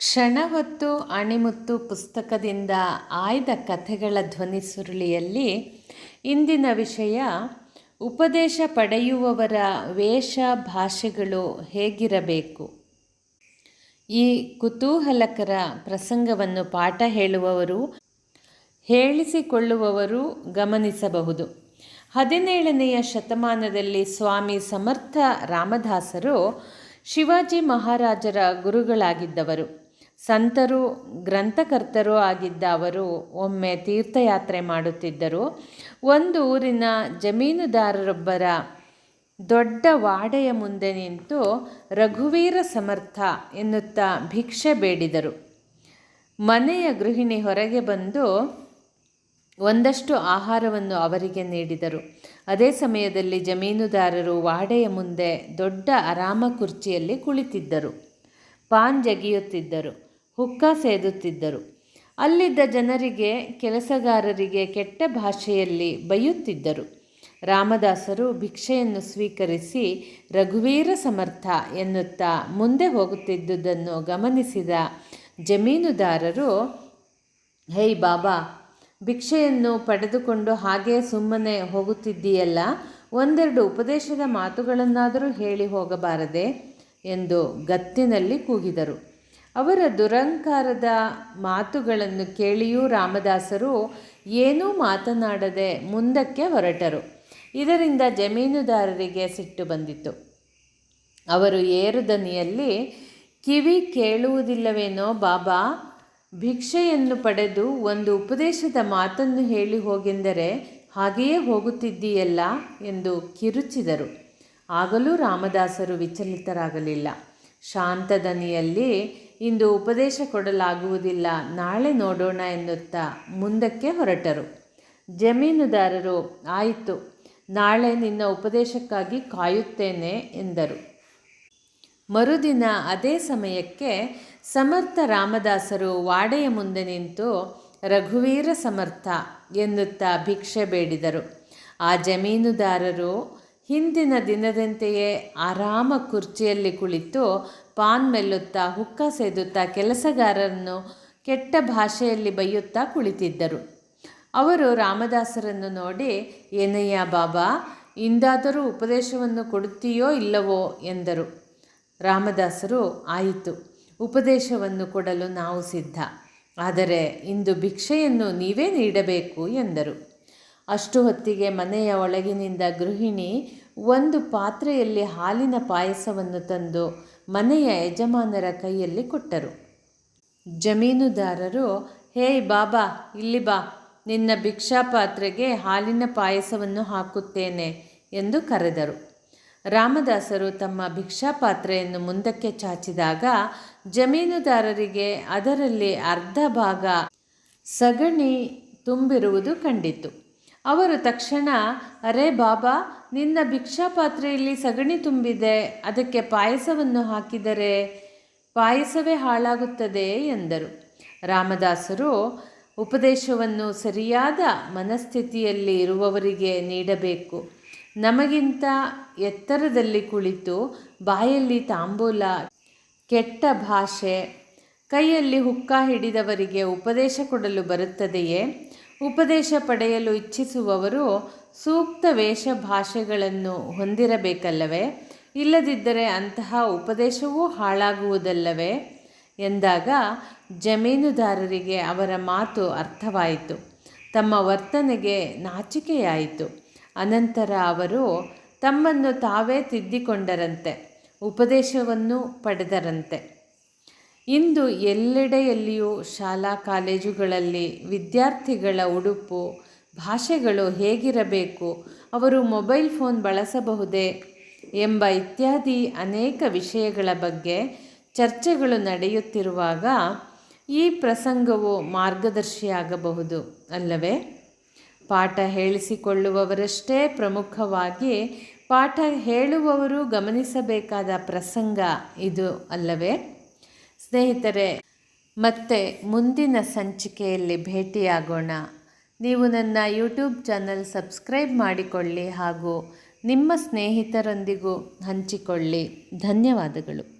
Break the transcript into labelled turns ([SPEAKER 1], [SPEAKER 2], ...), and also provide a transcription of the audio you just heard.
[SPEAKER 1] ಕ್ಷಣ ಹೊತ್ತು ಅಣಿಮುತ್ತು ಪುಸ್ತಕದಿಂದ ಆಯ್ದ ಕಥೆಗಳ ಧ್ವನಿ ಸುರುಳಿಯಲ್ಲಿ ಇಂದಿನ ವಿಷಯ, ಉಪದೇಶ ಪಡೆಯುವವರ ವೇಷ ಭಾಷೆಗಳು ಹೇಗಿರಬೇಕು? ಈ ಕುತೂಹಲಕರ ಪ್ರಸಂಗವನ್ನು ಪಾಠ ಹೇಳುವವರು, ಹೇಳಿಸಿಕೊಳ್ಳುವವರು ಗಮನಿಸಬಹುದು. ಹದಿನೇಳನೆಯ ಶತಮಾನದಲ್ಲಿ ಸ್ವಾಮಿ ಸಮರ್ಥ ರಾಮದಾಸರು ಶಿವಾಜಿ ಮಹಾರಾಜರ ಗುರುಗಳಾಗಿದ್ದವರು. ಸಂತರು ಗ್ರಂಥಕರ್ತರೂ ಆಗಿದ್ದ ಅವರು ಒಮ್ಮೆ ತೀರ್ಥಯಾತ್ರೆ ಮಾಡುತ್ತಿದ್ದರು. ಒಂದು ಊರಿನ ಜಮೀನುದಾರರೊಬ್ಬರ ದೊಡ್ಡ ವಾಡೆಯ ಮುಂದೆ ನಿಂತು ರಘುವೀರ ಸಮರ್ಥ ಎನ್ನುತ್ತಾ ಭಿಕ್ಷೆ ಬೇಡಿದರು. ಮನೆಯ ಗೃಹಿಣಿ ಹೊರಗೆ ಬಂದು ಒಂದಷ್ಟು ಆಹಾರವನ್ನು ಅವರಿಗೆ ನೀಡಿದರು. ಅದೇ ಸಮಯದಲ್ಲಿ ಜಮೀನುದಾರರು ವಾಡೆಯ ಮುಂದೆ ದೊಡ್ಡ ಆರಾಮ ಕುರ್ಚಿಯಲ್ಲಿ ಕುಳಿತಿದ್ದರು. ಪಾನ್ ಜಗಿಯುತ್ತಿದ್ದರು. ಹುಕ್ಕ ಸೇದುತ್ತಿದ್ದರು. ಅಲ್ಲಿದ್ದ ಜನರಿಗೆ, ಕೆಲಸಗಾರರಿಗೆ ಕೆಟ್ಟ ಭಾಷೆಯಲ್ಲಿ ಬೈಯುತ್ತಿದ್ದರು. ರಾಮದಾಸರು ಭಿಕ್ಷೆಯನ್ನು ಸ್ವೀಕರಿಸಿ ರಘುವೀರ ಸಮರ್ಥ ಎನ್ನುತ್ತಾ ಮುಂದೆ ಹೋಗುತ್ತಿದ್ದುದನ್ನು ಗಮನಿಸಿದ ಜಮೀನುದಾರರು ಹೇಯ್ ಬಾಬಾ, ಭಿಕ್ಷೆಯನ್ನು ಪಡೆದುಕೊಂಡು ಹಾಗೆ ಸುಮ್ಮನೆ ಹೋಗುತ್ತಿದ್ದೀಯಲ್ಲ? ಒಂದೆರಡು ಉಪದೇಶದ ಮಾತುಗಳನ್ನಾದರೂ ಹೇಳಿ ಹೋಗಬಾರದೆ? ಎಂದು ಗತ್ತಿನಲ್ಲಿ ಕೂಗಿದರು. ಅವರ ದುರಂಕಾರದ ಮಾತುಗಳನ್ನು ಕೇಳಿಯೂ ರಾಮದಾಸರು ಏನೂ ಮಾತನಾಡದೆ ಮುಂದಕ್ಕೆ ಹೊರಟರು. ಇದರಿಂದ ಜಮೀನುದಾರರಿಗೆ ಸಿಟ್ಟು ಬಂದಿತು ಅವರು ಏರುದನಿಯಲ್ಲಿ, ಕಿವಿ ಕೇಳುವುದಿಲ್ಲವೇನೋ ಬಾಬಾ, ಭಿಕ್ಷೆಯನ್ನು ಪಡೆದು ಒಂದು ಉಪದೇಶದ ಮಾತನ್ನು ಹೇಳಿ ಹೋಗೆಂದರೆ ಹಾಗೆಯೇ ಹೋಗುತ್ತಿದ್ದೀಯಲ್ಲ ಎಂದು ಕಿರುಚಿದರು. ಆಗಲೂ ರಾಮದಾಸರು ವಿಚಲಿತರಾಗಲಿಲ್ಲ. ಶಾಂತದನಿಯಲ್ಲಿ ಇಂದು ಉಪದೇಶ ಕೊಡಲಾಗುವುದಿಲ್ಲ. ನಾಳೆ ನೋಡೋಣ ಎನ್ನುತ್ತಾ ಮುಂದಕ್ಕೆ ಹೊರಟರು. ಜಮೀನುದಾರರು, ಆಯಿತು, ನಾಳೆ ನಿನ್ನ ಉಪದೇಶಕ್ಕಾಗಿ ಕಾಯುತ್ತೇನೆ ಎಂದರು. ಮರುದಿನ ಅದೇ ಸಮಯಕ್ಕೆ ಸಮರ್ಥ ರಾಮದಾಸರು ವಾಡೆಯ ಮುಂದೆ ನಿಂತು, ರಘುವೀರ ಸಮರ್ಥ ಎನ್ನುತ್ತಾ ಭಿಕ್ಷೆ ಬೇಡಿದರು. ಆ ಜಮೀನುದಾರರು ಹಿಂದಿನ ದಿನದಂತೆಯೇ ಆರಾಮ ಕುರ್ಚಿಯಲ್ಲಿ ಕುಳಿತು ಪಾನ್ ಮೆಲ್ಲುತ್ತಾ ಹುಕ್ಕ ಸೇದುತ್ತಾ ಕೆಲಸಗಾರರನ್ನು ಕೆಟ್ಟ ಭಾಷೆಯಲ್ಲಿ ಬೈಯುತ್ತಾ ಕುಳಿತಿದ್ದರು. ಅವರು ರಾಮದಾಸರನ್ನು ನೋಡಿ, ಏನಯ್ಯ ಬಾಬಾ, ಇಂದಾದರೂ ಉಪದೇಶವನ್ನು ಕೊಡುತ್ತೀಯೋ ಇಲ್ಲವೋ? ಎಂದರು. ರಾಮದಾಸರು, ಆಯಿತು, ಉಪದೇಶವನ್ನು ಕೊಡಲು ನಾವು ಸಿದ್ಧ. ಆದರೆ ಇಂದು ಭಿಕ್ಷೆಯನ್ನು ನೀವೇ ನೀಡಬೇಕು ಎಂದರು. ಅಷ್ಟು ಹೊತ್ತಿಗೆ ಮನೆಯ ಒಳಗಿನಿಂದ ಗೃಹಿಣಿ ಒಂದು ಪಾತ್ರೆಯಲ್ಲಿ ಹಾಲಿನ ಪಾಯಸವನ್ನು ತಂದು ಮನೆಯ ಯಜಮಾನರ ಕೈಯಲ್ಲಿ ಕೊಟ್ಟರು. ಜಮೀನುದಾರರು ಹೇಯ್ ಬಾಬಾ, ಇಲ್ಲಿ ಬಾ, ನಿನ್ನ ಭಿಕ್ಷಾ ಪಾತ್ರೆಗೆ ಹಾಲಿನ ಪಾಯಸವನ್ನು ಹಾಕುತ್ತೇನೆ ಎಂದು ಕರೆದರು. ರಾಮದಾಸರು ತಮ್ಮ ಭಿಕ್ಷಾ ಪಾತ್ರೆಯನ್ನು ಮುಂದಕ್ಕೆ ಚಾಚಿದಾಗ ಜಮೀನುದಾರರಿಗೆ ಅದರಲ್ಲಿ ಅರ್ಧ ಭಾಗ ಸಗಣಿ ತುಂಬಿರುವುದು ಕಂಡಿತು. ಅವರು ತಕ್ಷಣ, ಅರೆ ಬಾಬಾ ನಿನ್ನ ಭಿಕ್ಷಾಪಾತ್ರೆಯಲ್ಲಿ ಸಗಣಿ ತುಂಬಿದೆ, ಅದಕ್ಕೆ ಪಾಯಸವನ್ನು ಹಾಕಿದರೆ ಪಾಯಸವೇ ಹಾಳಾಗುತ್ತದೆ ಎಂದರು. ರಾಮದಾಸರು ಉಪದೇಶವನ್ನು ಸರಿಯಾದ ಮನಸ್ಥಿತಿಯಲ್ಲಿ ಇರುವವರಿಗೆ ನೀಡಬೇಕು. ನಮಗಿಂತ ಎತ್ತರದಲ್ಲಿ ಕುಳಿತು ಬಾಯಲ್ಲಿ ತಾಂಬೂಲ, ಕೆಟ್ಟ ಭಾಷೆ, ಕೈಯಲ್ಲಿ ಹುಕ್ಕ ಹಿಡಿದವರಿಗೆ ಉಪದೇಶ ಕೊಡಲು ಬರುತ್ತದೆಯೇ? ಉಪದೇಶ ಪಡೆಯಲು ಇಚ್ಛಿಸುವವರು ಸೂಕ್ತ ವೇಷ ಭಾಷೆಗಳನ್ನು ಹೊಂದಿರಬೇಕಲ್ಲವೇ? ಇಲ್ಲದಿದ್ದರೆ ಅಂತಹ ಉಪದೇಶವೂ ಹಾಳಾಗುವುದಲ್ಲವೇ? ಎಂದಾಗ ಜಮೀನುದಾರರಿಗೆ ಅವರ ಮಾತು ಅರ್ಥವಾಯಿತು. ತಮ್ಮ ವರ್ತನೆಗೆ ನಾಚಿಕೆಯಾಯಿತು. ಅನಂತರ ಅವರು ತಮ್ಮನ್ನು ತಾವೇ ತಿದ್ದಿಕೊಂಡರಂತೆ, ಉಪದೇಶವನ್ನು ಪಡೆದರಂತೆ. ಇಂದು ಎಲ್ಲೆಡೆಯಲ್ಲಿಯೂ ಶಾಲಾ ಕಾಲೇಜುಗಳಲ್ಲಿ ವಿದ್ಯಾರ್ಥಿಗಳ ಉಡುಪು, ಭಾಷೆಗಳು ಹೇಗಿರಬೇಕು, ಅವರು ಮೊಬೈಲ್ ಫೋನ್ ಬಳಸಬಹುದೇ ಎಂಬ ಇತ್ಯಾದಿ ಅನೇಕ ವಿಷಯಗಳ ಬಗ್ಗೆ ಚರ್ಚೆಗಳು ನಡೆಯುತ್ತಿರುವಾಗ ಈ ಪ್ರಸಂಗವು ಮಾರ್ಗದರ್ಶಿಯಾಗಬಹುದು ಅಲ್ಲವೇ? ಪಾಠ ಹೇಳಿಸಿಕೊಳ್ಳುವವರಷ್ಟೇ ಪ್ರಮುಖವಾಗಿ ಪಾಠ ಹೇಳುವವರು ಗಮನಿಸಬೇಕಾದ ಪ್ರಸಂಗ ಇದು ಅಲ್ಲವೇ? ಸ್ನೇಹಿತರೆ, ಮತ್ತೆ ಮುಂದಿನ ಸಂಚಿಕೆಯಲ್ಲಿ ಭೇಟಿಯಾಗೋಣ. ನೀವು ನನ್ನ ಯೂಟ್ಯೂಬ್ ಚಾನಲ್ ಸಬ್ಸ್ಕ್ರೈಬ್ ಮಾಡಿಕೊಳ್ಳಿ ಹಾಗೂ ನಿಮ್ಮ ಸ್ನೇಹಿತರೊಂದಿಗೂ ಹಂಚಿಕೊಳ್ಳಿ. ಧನ್ಯವಾದಗಳು.